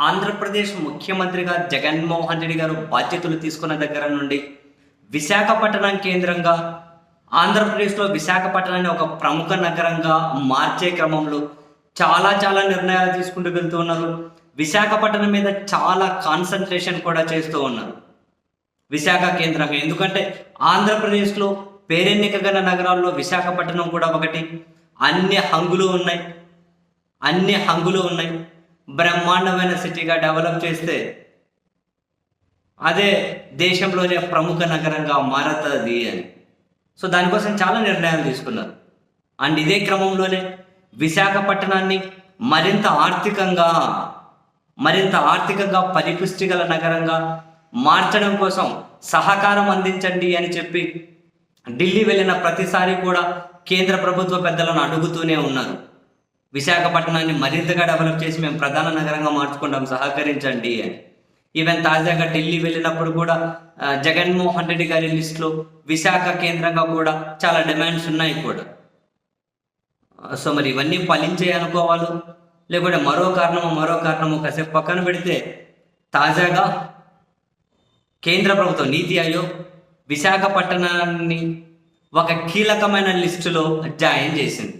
ఆంధ్రప్రదేశ్ ముఖ్యమంత్రిగా జగన్మోహన్ రెడ్డి గారు బాధ్యతలు తీసుకున్న దగ్గర నుండి విశాఖపట్నం కేంద్రంగా ఆంధ్రప్రదేశ్లో విశాఖపట్నాన్ని ఒక ప్రముఖ నగరంగా మార్చే క్రమంలో చాలా చాలా నిర్ణయాలు తీసుకుంటూ వెళ్తూ ఉన్నారు. విశాఖపట్నం మీద చాలా కాన్సన్ట్రేషన్ కూడా చేస్తూ ఉన్నారు. విశాఖ కేంద్రంగా. ఎందుకంటే ఆంధ్రప్రదేశ్లో పేరెన్నిక గల నగరాల్లో విశాఖపట్నం కూడా ఒకటి. అన్ని హంగులు ఉన్నాయి. అన్ని హంగులు ఉన్నాయి. బ్రహ్మాండమైన సిటీగా డెవలప్ చేస్తే అదే దేశంలోనే ప్రముఖ నగరంగా మారతది అని. సో దానికోసం చాలా నిర్ణయాలు తీసుకున్నారు. అండ్ ఇదే క్రమంలోనే విశాఖపట్నాన్ని మరింత ఆర్థికంగా మరింత ఆర్థికంగా పరిపుష్టి గల నగరంగా మార్చడం కోసం సహకారం అందించండి అని చెప్పి ఢిల్లీ వెళ్ళిన ప్రతిసారి కూడా కేంద్ర ప్రభుత్వ పెద్దలను అడుగుతూనే ఉన్నారు. విశాఖపట్నాన్ని మరింతగా డెవలప్ చేసి మేము ప్రధాన నగరంగా మార్చుకుంటాం సహకరించండి అని. ఈవెన్ తాజాగా ఢిల్లీ వెళ్ళినప్పుడు కూడా జగన్మోహన్ రెడ్డి గారి లిస్టులో విశాఖ కేంద్రంగా కూడా చాలా డిమాండ్స్ ఉన్నాయి కూడా. సో మరి ఇవన్నీ ఫలించే అనుకోవాలి లేకుంటే మరో కారణము మరో కారణము కాసేపు పక్కన పెడితే తాజాగా కేంద్ర ప్రభుత్వం నీతి ఆయోగ్ విశాఖపట్నాన్ని ఒక కీలకమైన లిస్టులో జాయిన్ చేసింది.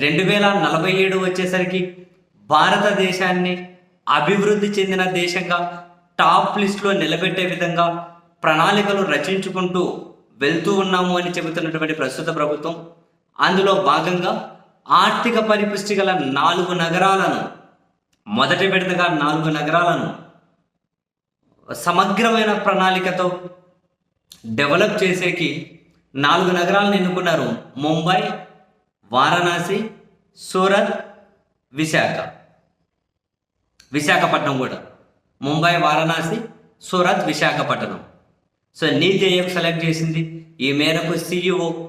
రెండు వేల నలభై ఏడు వచ్చేసరికి భారతదేశాన్ని అభివృద్ధి చెందిన దేశంగా టాప్ లిస్టులో నిలబెట్టే విధంగా ప్రణాళికలు రచించుకుంటూ వెళ్తూ ఉన్నాము అని చెబుతున్నటువంటి ప్రస్తుత ప్రభుత్వం. అందులో భాగంగా ఆర్థిక పరిపుష్టి గల నాలుగు నగరాలను మొదటి విడతగా నాలుగు నగరాలను సమగ్రమైన ప్రణాళికతో డెవలప్ చేసేకి నాలుగు నగరాలను ఎన్నుకున్నారు. ముంబై వారణాసి సూరత్ విశాఖ. విశాఖపట్నం కూడా. ముంబై వారణాసి సూరత్ విశాఖపట్నం. సో నీతి ఆయోగ్ సెలెక్ట్ చేసింది. ఈ మేరకు సిఇఓ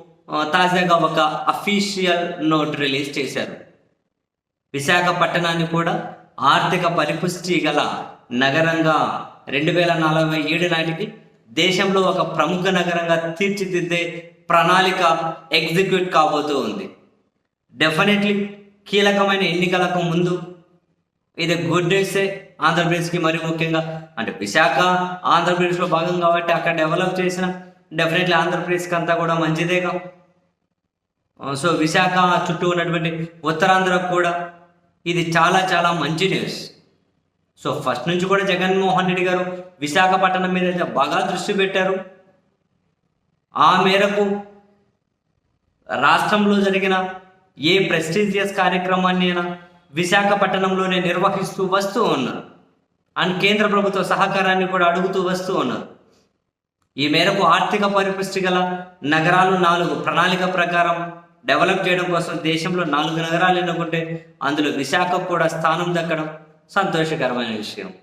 తాజాగా ఒక అఫీషియల్ నోట్ రిలీజ్ చేశారు. విశాఖపట్నాన్ని కూడా ఆర్థిక పరిపుష్టి గల నగరంగా రెండు వేల నలభై ఏడు నాటికి దేశంలో ఒక ప్రముఖ నగరంగా తీర్చిదిద్దే ప్రణాళిక ఎగ్జిక్యూట్ కాబోతూ ఉంది. డెఫినెట్లీ కీలకమైన ఎన్నికలకు ముందు ఇది గుడ్ న్యూసే ఆంధ్రప్రదేశ్కి మరి ముఖ్యంగా. అంటే విశాఖ ఆంధ్రప్రదేశ్లో భాగం కాబట్టి అక్కడ డెవలప్ చేసిన డెఫినెట్లీ ఆంధ్రప్రదేశ్కి అంతా కూడా మంచిదేగా సో విశాఖ చుట్టూ ఉన్నటువంటి ఉత్తరాంధ్రకు కూడా ఇది చాలా చాలా మంచి న్యూస్ సో ఫస్ట్ నుంచి కూడా జగన్మోహన్ రెడ్డి గారు విశాఖపట్నం మీద అయితే బాగా దృష్టి పెట్టారు. ఆ మేరకు రాష్ట్రంలో జరిగిన ఏ ప్రెస్టీజియస్ కార్యక్రమాన్ని అయినా విశాఖపట్నంలోనే నిర్వహిస్తూ వస్తూ ఉన్నారు. అండ్ కేంద్ర ప్రభుత్వ సహకారాన్ని కూడా అడుగుతూ వస్తూ ఉన్నారు. ఈ మేరకు ఆర్థిక పరిపుష్టి గల నగరాలు నాలుగు ప్రణాళిక ప్రకారం డెవలప్ చేయడం కోసం దేశంలో నాలుగు నగరాలు ఎన్నుకుంటే అందులో విశాఖ కూడా స్థానం దక్కడం సంతోషకరమైన విషయం.